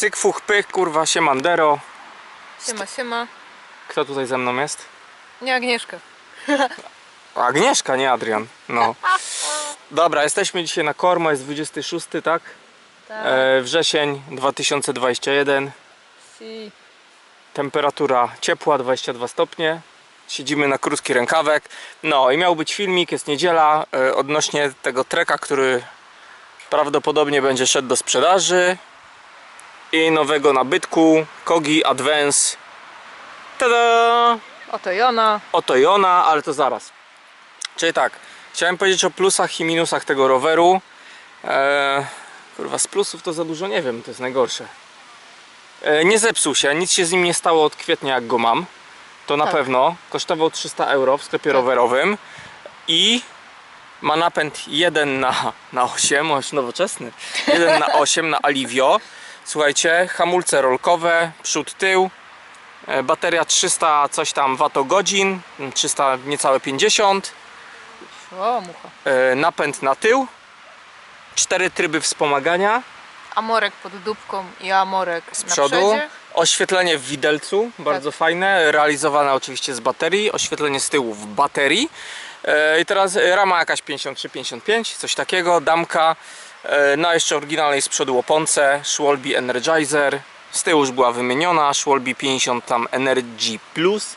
Cyk, fuch, pych, kurwa, siemandero. Siema, siema. Kto tutaj ze mną jest? Nie Agnieszka. Agnieszka, nie Adrian. No. Dobra, jesteśmy dzisiaj na Kormo, jest 26, tak? Tak. E, wrzesień 2021. Si. Temperatura ciepła, 22 stopnie. Siedzimy na krótki rękawek. No i miał być filmik, jest niedziela, e, odnośnie tego treka, który prawdopodobnie będzie szedł do sprzedaży. I nowego nabytku, Kogi Advance. Tada! Oto Jona. Oto i ona, ale to zaraz. Czyli tak, chciałem powiedzieć o plusach i minusach tego roweru. Eee, kurwa, z plusów to za dużo nie wiem, to jest najgorsze. Eee, nie zepsuł się, nic się z nim nie stało od kwietnia jak go mam. To na Tak. pewno. Kosztował 300 euro w sklepie Tak. rowerowym. I ma napęd 1 na, na 8, aż nowoczesny. 1 na 8 na Alivio. Słuchajcie, hamulce rolkowe, przód, tył. E, Bateria 300 coś tam watogodzin, 300 niecałe 50. O, mucha. E, Napęd na tył. Cztery tryby wspomagania Amorek pod dupką i amorek z przodu. Oświetlenie w widelcu, bardzo fajne, realizowane oczywiście z baterii. Oświetlenie z tyłu w baterii. E, I teraz rama jakaś 53-55, coś takiego, damka. E, Na jeszcze oryginalnej z przodu oponce, Schwalbe Energizer. Z tyłu już była wymieniona, Schwalbe 50 tam Energy Plus.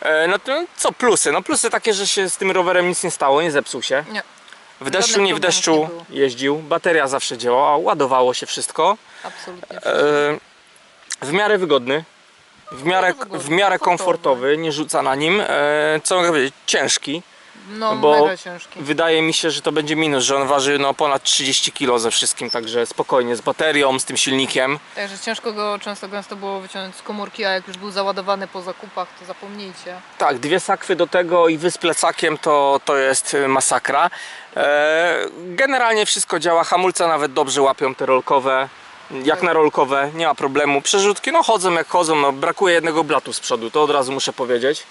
E, No to co plusy? No plusy takie, że się z tym rowerem nic nie stało, nie zepsuł się. Nie, W deszczu, nie w deszczu nie jeździł, bateria zawsze działała, ładowało się wszystko. absolutnie. E, w miarę wygodny, w miarę, wygodny, w miarę komfortowy. nie rzuca na nim. Co mogę powiedzieć? Ciężki. No, bo- mega ciężki. Wydaje mi się, że to będzie minus, że on waży no, ponad 30 kg ze wszystkim, także spokojnie, z baterią, z tym silnikiem. Także ciężko go często gęsto było wyciągnąć z komórki, a jak już był załadowany po zakupach, to zapomnijcie. Tak, dwie sakwy do tego i wy z plecakiem to, to jest y, masakra. E, generalnie wszystko działa, hamulce nawet dobrze łapią te rolkowe. Jak na rolkowe, nie ma problemu. Przerzutki, no chodzą jak chodzą, no brakuje jednego blatu z przodu, to od razu muszę powiedzieć.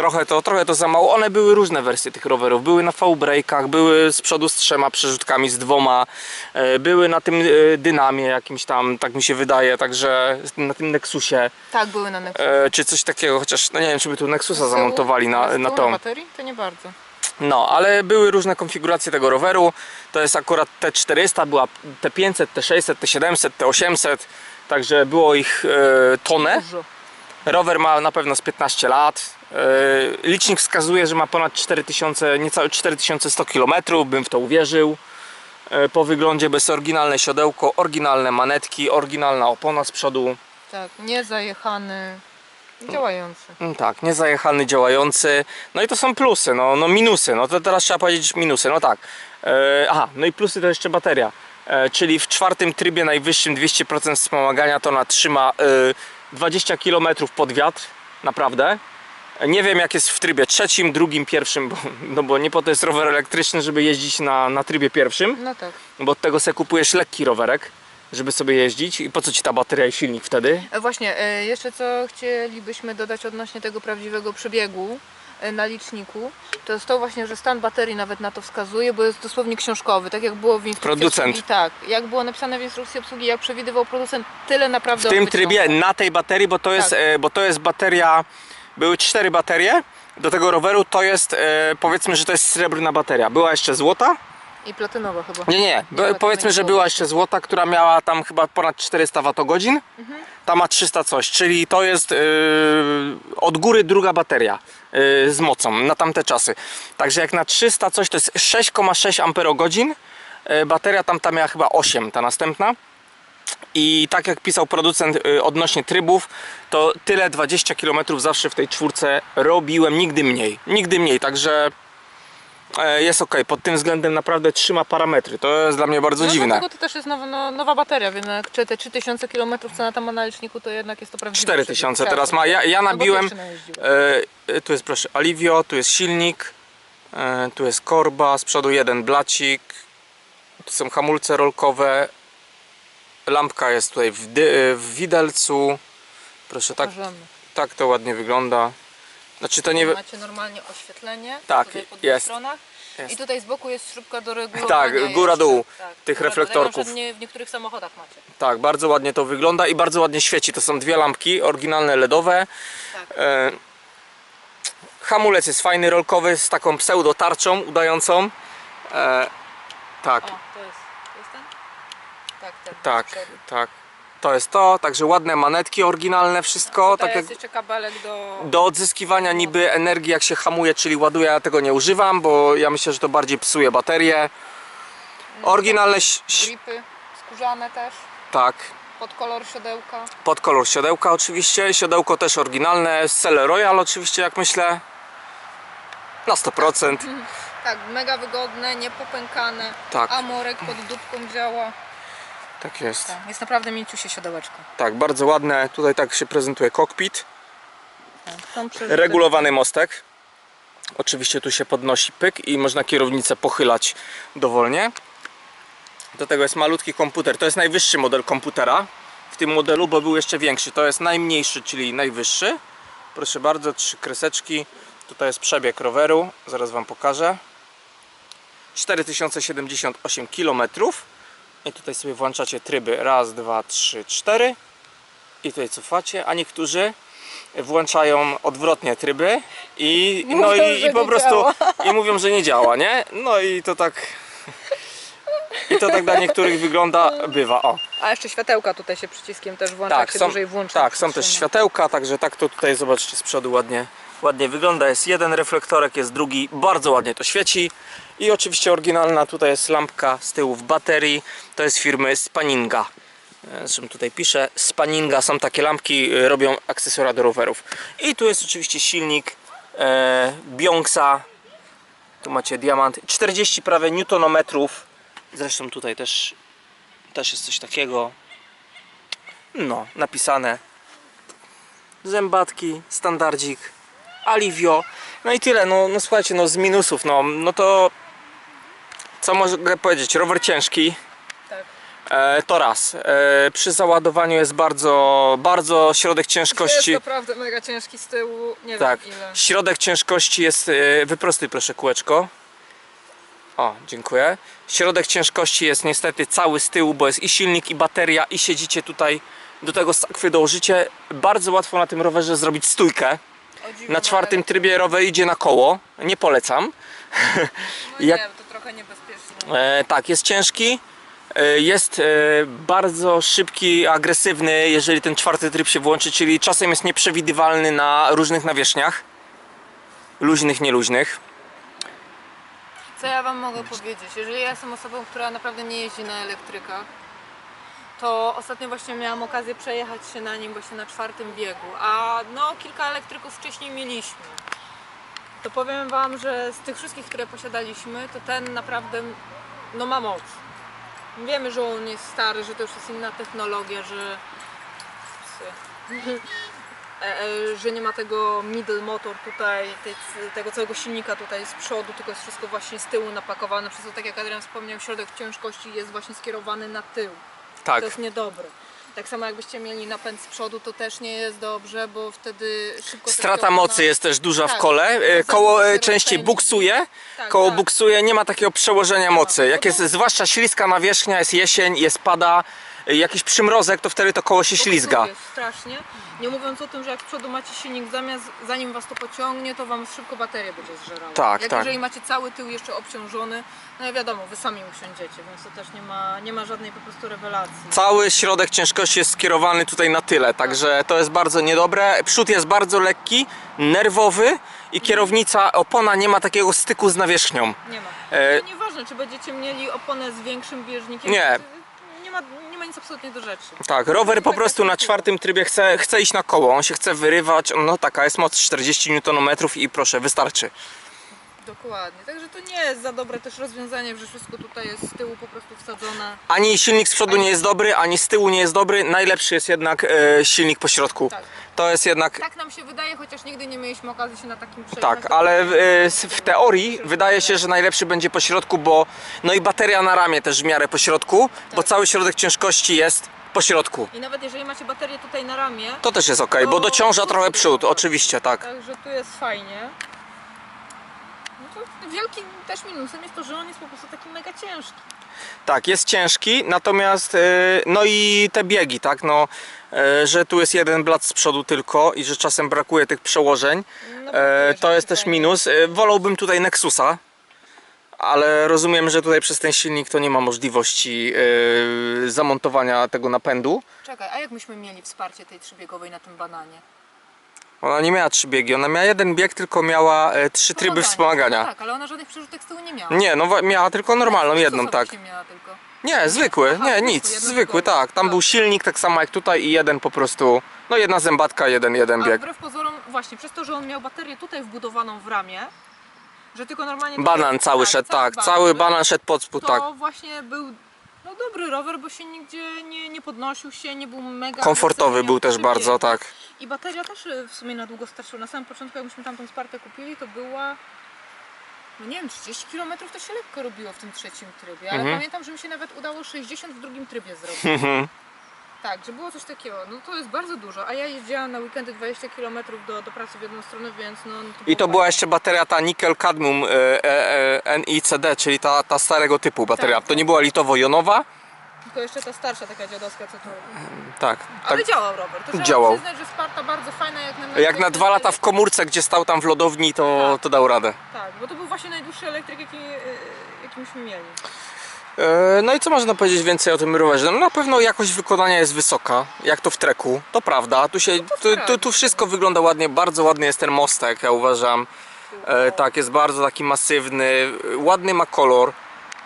Trochę to, trochę to za mało. One były różne wersje tych rowerów. Były na V-breakach, były z przodu z trzema przerzutkami, z dwoma. e, Były na tym e, dynamie jakimś tam, tak mi się wydaje, także na tym Nexusie. Tak, były na. E, czy coś takiego, chociaż no nie wiem, czy by tu Nexusa zamontowali na, na tą. baterii? To nie bardzo. No, ale były różne konfiguracje tego roweru. To jest akurat T400, była T500, T600, T700, T800. Także było ich e, tonę. Dużo. Rower ma na pewno z 15 lat. E, licznik wskazuje, że ma ponad 4000, niecałe 4100 km, bym w to uwierzył. E, po wyglądzie bez oryginalne siodełko, oryginalne manetki, oryginalna opona z przodu. Tak, nie zajechany, działający. Mm, Tak, niezajechany, działający. No i to są plusy, no, no minusy. No to teraz trzeba powiedzieć minusy. No tak. E, aha, no i plusy to jeszcze bateria. Czyli w czwartym trybie najwyższym 200% wspomagania to ona trzyma 20 km pod wiatr. Naprawdę. Nie wiem jak jest w trybie trzecim, drugim, pierwszym, bo, no bo nie po to jest rower elektryczny, żeby jeździć na, na trybie pierwszym, No tak. bo od tego se kupujesz lekki rowerek, żeby sobie jeździć. I po co ci ta bateria i silnik wtedy? E, Właśnie, e, jeszcze co chcielibyśmy dodać odnośnie tego prawdziwego przebiegu na liczniku, to jest to właśnie, że stan baterii nawet na to wskazuje, bo jest dosłownie książkowy, tak jak było w instrukcji Producent. obsługi. Tak, jak było napisane w instrukcji obsługi, jak przewidywał producent, tyle naprawdę w on tym wyciąga. trybie na tej baterii, bo to jest, Tak. e, bo to jest bateria, były cztery baterie do tego roweru, to jest e, powiedzmy, że to jest srebrna bateria. Była jeszcze złota? I platynowa chyba. Nie, nie, powiedzmy, że była jeszcze złota, która miała tam chyba ponad 400 Wh. Mhm. Ta ma 300 coś, czyli to jest e, od góry druga bateria e, z mocą na tamte czasy. Także jak na 300 coś to jest 6,6 Ah. E, bateria tamta miała chyba 8, ta następna. I tak jak pisał producent y, odnośnie trybów, to tyle 20 km zawsze w tej czwórce robiłem, nigdy mniej. Nigdy mniej, także jest ok. Pod tym względem naprawdę trzyma parametry. To jest dla mnie bardzo No dziwne. dlatego to też jest nowa, no, nowa bateria, więc jak czy te 3000 km co ona tam ma na liczniku, to jednak jest to prawdziwe 4000 przebieg. teraz Tak, ma. Ja, ja no nabiłem. najeździłem. E, e, tu jest proszę Alivio, tu jest silnik, e, tu jest korba, z przodu jeden blacik, tu są hamulce rolkowe, lampka jest tutaj w, dy, w widelcu. Proszę, tak, tak to ładnie wygląda. Znaczy to nie. Macie normalnie oświetlenie Tak, tutaj po dwóch jest. stronach Jest. I tutaj z boku jest śrubka do regulowania. Tak, góra-dół. Tak, tych góra-dół. reflektorków. Tak, przykład nie, w niektórych samochodach macie. Tak, bardzo ładnie to wygląda i bardzo ładnie świeci. To są dwie lampki, oryginalne LEDowe. Tak. E, hamulec jest fajny, rolkowy, z taką pseudo tarczą udającą. E, tak, O, to jest, to jest ten? Tak, ten. tak, tak. To jest to, także ładne manetki, oryginalne, wszystko. Tutaj Tak jak jest jeszcze kabelek do... do odzyskiwania niby energii jak się hamuje, czyli ładuje, ja tego nie używam, bo ja myślę, że to bardziej psuje baterię. Oryginalne, Gripy skórzane też, tak, pod kolor siodełka. pod kolor siodełka oczywiście, siodełko też oryginalne, z Cele Royal oczywiście jak myślę, na 100%, Tak, mega wygodne, niepopękane. tak, Amorek pod dupką działa. Tak jest. Tak, jest naprawdę mięciusie siodełeczko. Tak, bardzo ładne, tutaj tak się prezentuje kokpit, Tak, regulowany mostek, oczywiście tu się podnosi pyk i można kierownicę pochylać dowolnie. Do tego jest malutki komputer, to jest najwyższy model komputera w tym modelu, bo był jeszcze większy, to jest najmniejszy, czyli najwyższy. Proszę bardzo, trzy kreseczki, tutaj jest przebieg roweru, zaraz Wam pokażę. 4078 km i tutaj sobie włączacie tryby raz, dwa, trzy, cztery i tutaj cofacie, a niektórzy włączają odwrotnie tryby i, no Mówią, i, że i po prostu działa. i mówią, że nie działa, nie? No i to tak i to tak dla niektórych wygląda, bywa, o. A jeszcze światełka tutaj się przyciskiem też włącza, Tak, jak się są, dłużej tak, są też światełka, także tak to tutaj zobaczcie z przodu ładnie, ładnie wygląda. Jest jeden reflektorek, jest drugi, bardzo ładnie to świeci. I oczywiście oryginalna tutaj jest lampka z tyłu w baterii, to jest firmy Spaninga. E, Zresztą tutaj piszę, Spaninga są takie lampki, e, robią akcesoria do rowerów. I tu jest oczywiście silnik e, Bionxa, tu macie diamant, 40 prawie newtonometrów. Zresztą tutaj też, też jest coś takiego. No, napisane. Zębatki, standardzik, Alivio. No i tyle. No, no słuchajcie, no z minusów, no, no to co mogę powiedzieć? Rower ciężki. Tak. E, to raz. E, przy załadowaniu jest bardzo, bardzo środek ciężkości. Jest naprawdę mega ciężki z tyłu, nie Tak, wiem ile. środek ciężkości jest, e, wyprostuj proszę kółeczko. O, dziękuję. Środek ciężkości jest niestety cały z tyłu, bo jest i silnik, i bateria, i siedzicie tutaj, do tego sakwy dołożycie. Bardzo łatwo na tym rowerze zrobić stójkę. Na czwartym trybie rower idzie na koło, nie polecam. No jak- nie, to trochę niebezpieczne. E, tak, jest ciężki, e, jest e, bardzo szybki, agresywny, jeżeli ten czwarty tryb się włączy, czyli czasem jest nieprzewidywalny na różnych nawierzchniach. Luźnych, nieluźnych. Co ja wam mogę powiedzieć? Jeżeli ja jestem osobą, która naprawdę nie jeździ na elektrykach, to ostatnio właśnie miałam okazję przejechać się na nim właśnie na czwartym biegu, a no kilka elektryków wcześniej mieliśmy. To powiem wam, że z tych wszystkich, które posiadaliśmy, to ten naprawdę no ma moc. Wiemy, że on jest stary, że to już jest inna technologia, że. E, e, że nie ma tego middle motor tutaj, tego całego silnika tutaj z przodu, tylko jest wszystko właśnie z tyłu napakowane, przez to tak jak Adrian wspomniał, środek ciężkości jest właśnie skierowany na tył. Tak, To jest niedobre. Tak samo jakbyście mieli napęd z przodu, to też nie jest dobrze, bo wtedy szybko... strata mocy jest też duża w Tak, kole. E, Koło e, częściej buksuje, Tak, koło tak. buksuje, nie ma takiego przełożenia mocy. Jak jest zwłaszcza śliska nawierzchnia, jest jesień, jest pada, jakiś przymrozek, to wtedy to koło się ślizga. Strasznie. Nie mówiąc o tym, że jak z przodu macie silnik, zamiast zanim was to pociągnie, to wam szybko baterię będzie zżerała. Tak, jak tak. jeżeli macie cały tył jeszcze obciążony, no i wiadomo, wy sami usiądziecie, więc to też nie ma, nie ma żadnej po prostu rewelacji. Cały środek ciężkości jest skierowany tutaj na tyle, także to jest bardzo niedobre. Przód jest bardzo lekki, nerwowy i kierownica, opona nie ma takiego styku z nawierzchnią. Nie ma. E, To nieważne, czy będziecie mieli oponę z większym bieżnikiem. Nie. Nie ma, ma nic absolutnie do rzeczy. Tak, rower po prostu na czwartym trybie chce, chce iść na koło, on się chce wyrywać, no taka jest moc 40 Nm i proszę, wystarczy. Dokładnie. Także to nie jest za dobre też rozwiązanie, że wszystko tutaj jest z tyłu po prostu wsadzone. Ani silnik z przodu nie jest dobry, ani z tyłu nie jest dobry, najlepszy jest jednak e, silnik po środku. Tak. To jest jednak Tak nam się wydaje, chociaż nigdy nie mieliśmy okazji się na takim przejechać. Tak, ale w, e, w teorii wydaje się, że najlepszy będzie po środku, bo no i bateria na ramię też w miarę po środku, bo cały środek ciężkości jest po środku. I nawet jeżeli macie baterię tutaj na ramię, To też jest ok, bo dociąża trochę przód, tak. oczywiście, tak. także tu jest fajnie. Wielkim też minusem jest to, że on jest po prostu taki mega ciężki. Tak, jest ciężki, natomiast e, no i te biegi, tak, no, e, że tu jest jeden blat z przodu tylko i że czasem brakuje tych przełożeń, No, bo to jest też minus. Wolałbym tutaj Nexusa, ale rozumiem, że tutaj przez ten silnik to nie ma możliwości zamontowania tego napędu. Czekaj, a jak myśmy mieli wsparcie tej trzybiegowej na tym bananie? Ona nie miała trzy biegi, ona miała jeden bieg, tylko miała e, trzy tryby Pomaganie. wspomagania. No tak, ale ona żadnych przerzutek z tyłu nie miała. Nie, no wa- miała tylko normalną, jedną, tak. się miała tylko? Nie, zwykły, Aha, nie, nic, zwykły, tak. Tam był silnik tak samo jak tutaj i jeden po prostu, no jedna zębatka, jeden, jeden A bieg. wbrew pozorom, właśnie przez to, że on miał baterię tutaj wbudowaną w ramię, że tylko normalnie... Banan cały szedł, tak, cały banan szedł pod spód, To tak. właśnie był no, dobry rower, bo się nigdzie nie, nie podnosił się, nie był mega... Komfortowy był też bardzo, tak. I bateria też y, w sumie na długo starczyła. Na samym początku, jak myśmy tamtą Spartę kupili, to była... No nie wiem, 30 km to się lekko robiło w tym trzecim trybie, ale Mhm. pamiętam, że mi się nawet udało 60 w drugim trybie zrobić. Mhm. Tak, że było coś takiego. No to jest bardzo dużo. A ja jeździłam na weekendy 20 km do, do pracy w jedną stronę, więc no. no I to była jeszcze bateria ta nickel cadmium e, e, e, NICD, czyli ta, ta starego typu bateria. Tak, To tak. nie była litowo-jonowa? Tylko jeszcze ta starsza taka dziadowska, co to. Tak. Ale tak. działał rower. To trzeba Działał. przyznać, że Sparta bardzo fajna jak na Jak na dwa lata w komórce, gdzie stał tam w lodowni, to, Tak. to dał radę. Tak, bo to był właśnie najdłuższy elektryk, jaki, y, jaki myśmy mieli. E, No i co można powiedzieć więcej o tym rowerze? No na pewno jakość wykonania jest wysoka, jak to w treku, to prawda. Tu, się, tu, tu, tu wszystko wygląda ładnie, bardzo ładny jest ten mostek, ja uważam. E, tak, jest bardzo taki masywny, ładny ma kolor.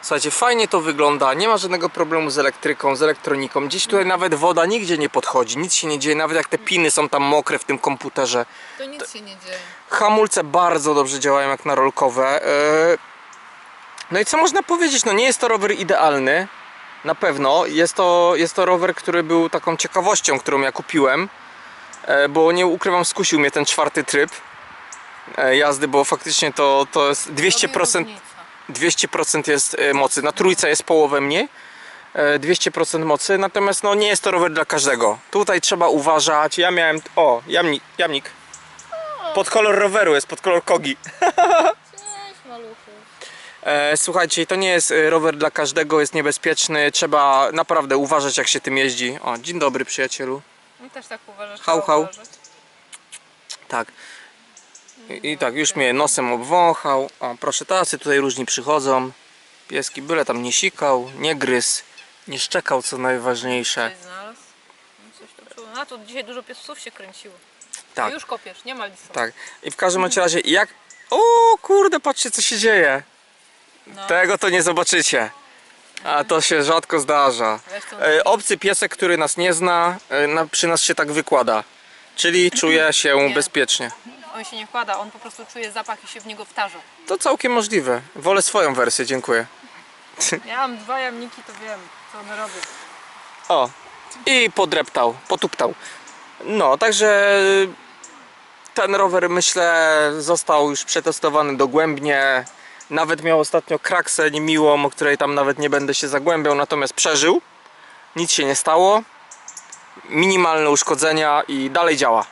Słuchajcie, fajnie to wygląda, nie ma żadnego problemu z elektryką, z elektroniką. Gdzieś tutaj nawet woda nigdzie nie podchodzi, nic się nie dzieje, nawet jak te piny są tam mokre w tym komputerze. To nic się nie dzieje. Hamulce bardzo dobrze działają jak na rolkowe. E, No i co można powiedzieć? No nie jest to rower idealny. Na pewno. Jest to, jest to rower, który był taką ciekawością, którą ja kupiłem. E, Bo nie ukrywam, skusił mnie ten czwarty tryb e, jazdy, bo faktycznie to, to jest 200%, Robi różnicę. 200% jest e, mocy. Na trójce jest połowę mniej. e, 200% mocy, natomiast no nie jest to rower dla każdego. Tutaj trzeba uważać. Ja miałem. O, jamnik. jamnik. Pod kolor roweru jest, pod kolor kogi. E, słuchajcie, to nie jest e, rower dla każdego, jest niebezpieczny. Trzeba naprawdę uważać, jak się tym jeździ. O, dzień dobry, przyjacielu. I też tak uważasz. Hał, hał. Tak. I, I tak, już mnie nosem obwąchał. O, proszę, tacy tutaj różni przychodzą. Pieski byle tam nie sikał, nie gryzł, nie szczekał, co najważniejsze. Coś znalazł. No, Coś tu. A tu dzisiaj dużo piesów się kręciło. Tak. Już kopiesz, nie ma lisu. Tak. I w każdym razie, jak. O kurde, patrzcie, co się dzieje. No. Tego to nie zobaczycie. A to się rzadko zdarza. E, obcy piesek, który nas nie zna, e, na, przy nas się tak wykłada. Czyli czuje się Nie. bezpiecznie. On się nie wkłada, on po prostu czuje zapach i się w niego wtarza. To całkiem możliwe. Wolę swoją wersję, dziękuję. Ja mam dwa jamniki, to wiem, co one robią. O, i podreptał, potuptał. No, także ten rower myślę został już przetestowany dogłębnie. Nawet miał ostatnio kraksę niemiłą, o której tam nawet nie będę się zagłębiał, natomiast przeżył. Nic się nie stało. Minimalne uszkodzenia i dalej działa.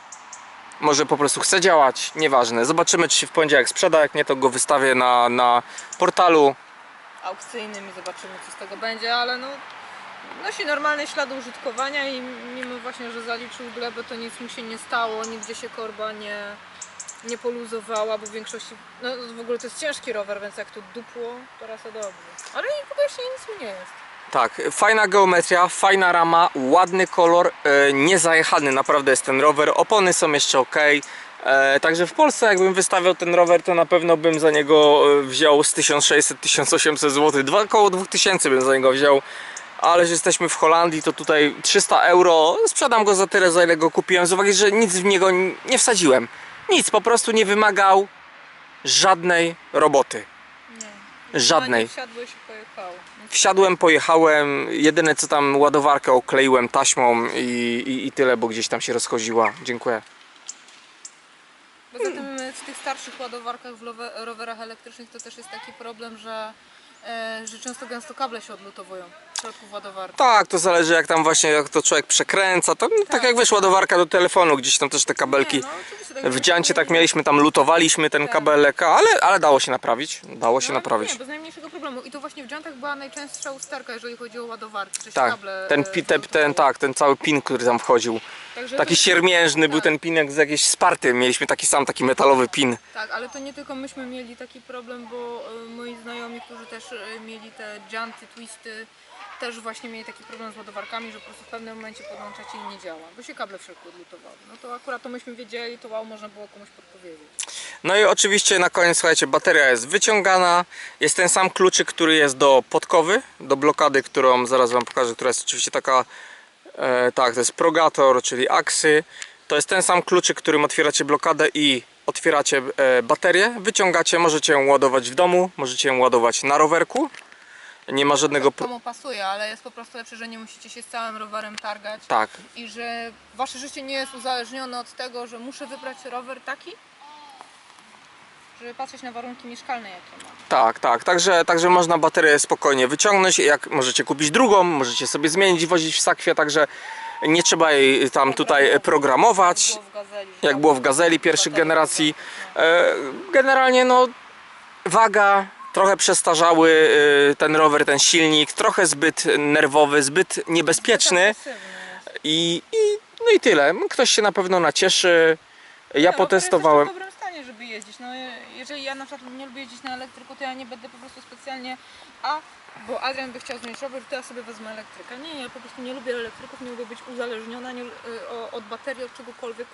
Może po prostu chce działać, nieważne. Zobaczymy, czy się w poniedziałek sprzeda. Jak nie, to go wystawię na, na portalu. Aukcyjnym i zobaczymy, co z tego będzie, ale no nosi normalne ślady użytkowania i mimo właśnie, że zaliczył glebę, to nic mu się nie stało, nigdzie się korba nie, nie poluzowała, bo w większości, no w ogóle to jest ciężki rower, więc jak tu dupło, to raz dobrze. Ale i właśnie nic mu nie jest. Tak, fajna geometria, fajna rama, ładny kolor, e, niezajechany naprawdę jest ten rower, opony są jeszcze ok. E, także w Polsce jakbym wystawiał ten rower, to na pewno bym za niego e, wziął z 1600-1800 zł, dwa, około 2000 bym za niego wziął. Ale że jesteśmy w Holandii, to tutaj 300 euro, sprzedam go za tyle, za ile go kupiłem, z uwagi, że nic w niego nie wsadziłem. Nic, po prostu nie wymagał żadnej roboty. Nie. Żadnej. No, wsiadłeś i pojechało. Wsiadłem, pojechałem, jedyne co tam ładowarkę okleiłem taśmą i, i, i tyle, bo gdzieś tam się rozchodziła. Dziękuję. Poza tym e, w tych starszych ładowarkach w rowerach elektrycznych to też jest taki problem, że, e, że często gęsto kable się odlutowują. Ładowarki. Tak, to zależy jak tam właśnie jak to człowiek przekręca. To tak, Tak. jak wiesz, ładowarka do telefonu, gdzieś tam też te kabelki. Nie, no, tak W dziancie tak mieliśmy, tam lutowaliśmy ten Tak. kabelek, ale, ale dało się naprawić. Dało się No, naprawić. Nie, bez najmniejszego problemu. I to właśnie w dziantach była najczęstsza usterka, jeżeli chodzi o ładowarki. Czy Tak, kable, ten, e, pi- ten, tak, ten cały pin, który tam wchodził. Także Taki siermiężny był tak. ten pinek z jakiejś sparty. Mieliśmy taki sam, taki metalowy pin. Tak, ale to nie tylko myśmy mieli taki problem, bo e, moi znajomi, którzy też e, mieli te janty, twisty, też właśnie mieli taki problem z ładowarkami, że po prostu w pewnym momencie podłączacie i nie działa, bo się kable wszelkie odlutowały. No to akurat to myśmy wiedzieli, to wow, można było komuś podpowiedzieć. No i oczywiście na koniec, słuchajcie, bateria jest wyciągana. Jest ten sam kluczyk, który jest do podkowy, do blokady, którą zaraz Wam pokażę, która jest oczywiście taka, e, tak, to jest progator, czyli aksy. To jest ten sam kluczyk, którym otwieracie blokadę i otwieracie e, baterię. Wyciągacie, możecie ją ładować w domu, możecie ją ładować na rowerku. Nie ma żadnego... Komu pasuje, ale jest po prostu lepsze, że nie musicie się z całym rowerem targać Tak, i że wasze życie nie jest uzależnione od tego, że muszę wybrać rower taki, żeby patrzeć na warunki mieszkalne, jakie mam. Tak, tak. Także, także można baterię spokojnie wyciągnąć. Jak możecie kupić drugą, możecie sobie zmienić, wozić w sakwie, także nie trzeba jej tam tutaj programować. Jak było w Gazeli pierwszych generacji. były. E, Generalnie no waga, trochę przestarzały e, ten rower, ten silnik, trochę zbyt nerwowy, zbyt niebezpieczny i, i no i tyle. Ktoś się na pewno nacieszy. Ja rower potestowałem. Jest też w dobrym stanie, żeby jeździć. No, je- jeżeli na przykład nie lubię jeździć na elektryku, to ja nie będę po prostu specjalnie. A, bo Adrian by chciał zmienić rower, to ja sobie wezmę elektryka. Nie, ja po prostu nie lubię elektryków, nie lubię być uzależniona nie, o- od baterii, od czegokolwiek.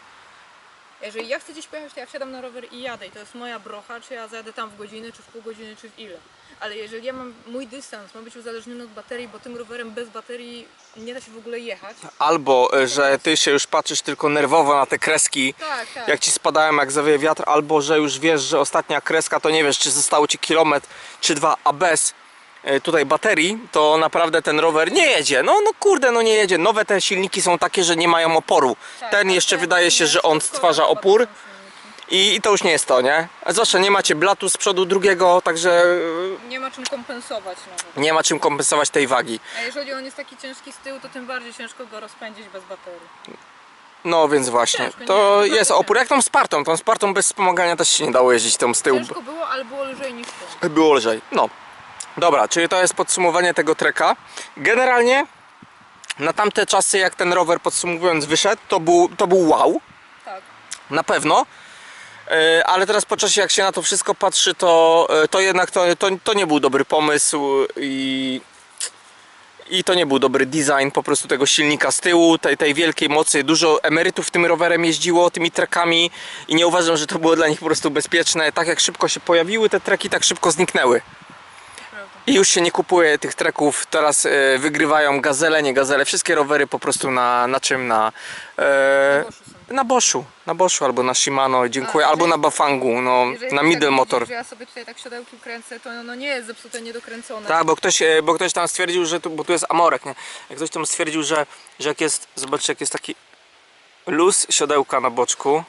Jeżeli ja chcę gdzieś pojechać, to ja wsiadam na rower i jadę. I to jest moja brocha, czy ja zajadę tam w godzinę, czy w pół godziny, czy w ile. Ale jeżeli ja mam mój dystans, ma być uzależniony od baterii, bo tym rowerem bez baterii nie da się w ogóle jechać. Albo, e, że ty się już patrzysz tylko nerwowo na te kreski. Tak, tak. jak ci spadają, jak zawieje wiatr, albo że już wiesz, że ostatnia kreska to nie wiesz, czy zostało ci kilometr czy dwa, a bez tutaj baterii, to naprawdę ten rower nie jedzie. No, no kurde, no nie jedzie. Nowe te silniki są takie, że nie mają oporu. Tak, ten a jeszcze te wydaje się, że on stwarza opór i, i to już nie jest to, nie? A Zwłaszcza nie macie blatu z przodu drugiego, także e, Nie ma czym kompensować nawet. nie ma czym kompensować tej wagi. A jeżeli on jest taki ciężki z tyłu, to tym bardziej ciężko go rozpędzić bez baterii. No więc właśnie, Ciężko, nie, to naprawdę jest opór. Jak tą Spartą? Tą Spartą bez wspomagania też się nie dało jeździć tą z tyłu. Ciężko było, ale było lżej niż to. Było lżej. No. Dobra, czyli to jest podsumowanie tego treka. Generalnie na tamte czasy, jak ten rower podsumowując wyszedł, to był, to był wow, Tak. na pewno. E, Ale teraz po czasie, jak się na to wszystko patrzy, to, e, to jednak to, to, to nie był dobry pomysł i, i to nie był dobry design po prostu tego silnika z tyłu, tej, tej wielkiej mocy. Dużo emerytów tym rowerem jeździło, tymi trekami i nie uważam, że to było dla nich po prostu bezpieczne. Tak jak szybko się pojawiły te treki, tak szybko zniknęły. I już się nie kupuje tych treków, teraz e, wygrywają gazele, nie gazele, wszystkie rowery po prostu na, na czym? Na, e, na Boschu, na Boschu albo na Shimano, dziękuję, A, albo jeżeli- na Bafangu, no, Jeżeli na tak middle widzisz, motor. że ja sobie tutaj tak siodełki kręcę, to ono nie jest zepsute, niedokręcone. Tak, bo ktoś, e, bo ktoś tam stwierdził, że tu, bo tu jest amorek, nie? Jak ktoś tam stwierdził, że, że jak jest, zobaczcie jak jest taki luz siodełka na boczku,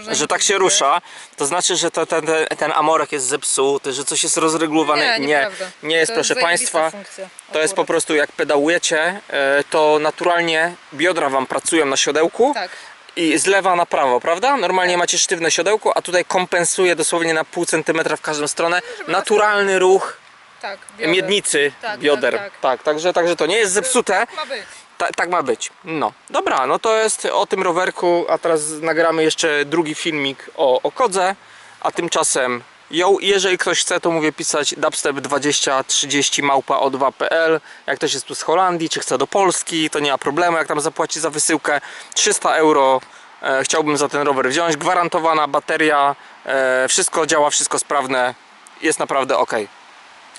Że, że tak się rusza, to znaczy, że to, ten, ten, ten amorek jest zepsuty, że coś jest rozregulowane. Nie, nie, nie jest To proszę zajebista Państwa. funkcja To jest po prostu jak pedałujecie, e, to naturalnie biodra Wam pracują na siodełku Tak. i z lewa na prawo, prawda? Normalnie macie sztywne siodełko, a tutaj kompensuje dosłownie na pół centymetra w każdą stronę. Naturalny ruch Tak, bioder. miednicy Tak, bioder. tak, Tak, tak. także, także to nie jest zepsute. Ma być. Ta, tak ma być. No, dobra, no to jest o tym rowerku, a teraz nagramy jeszcze drugi filmik o, o kodze, a tymczasem ją, jeżeli ktoś chce, to mówię pisać dubstep2030 małpa o2.pl jak ktoś jest tu z Holandii, czy chce do Polski, to nie ma problemu, jak tam zapłaci za wysyłkę 300 euro e, chciałbym za ten rower wziąć, gwarantowana bateria, e, wszystko działa, wszystko sprawne, jest naprawdę ok.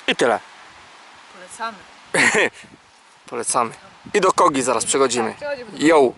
I tyle. Polecamy. Polecamy. I do Kogi zaraz przechodzimy. Yo!